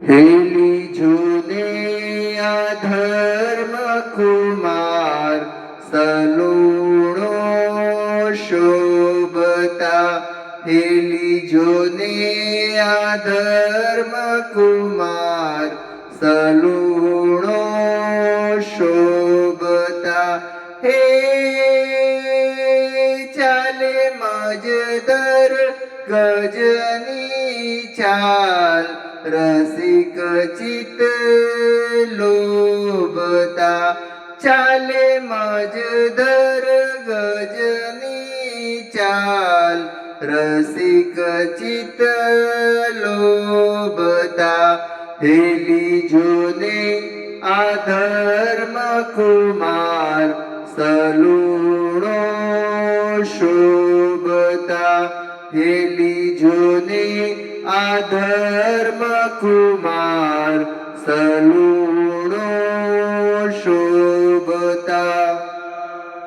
હેલી જુને અધર્મ કુમાર સલુણો શોભતા. હેલી જોને અધર્મ કુમાર સલુણો શોભતા. હે મજદર ગજની ચાલ, રસિક ચિત લોભતા. ચાલે મજદર ગજની ચાલ, રસિક ચિત લોભતા. હેલી જોને આધર્મ કુમાર સલુણો શોભતા બીજોને આ ધર્મ કુમાર સલુણો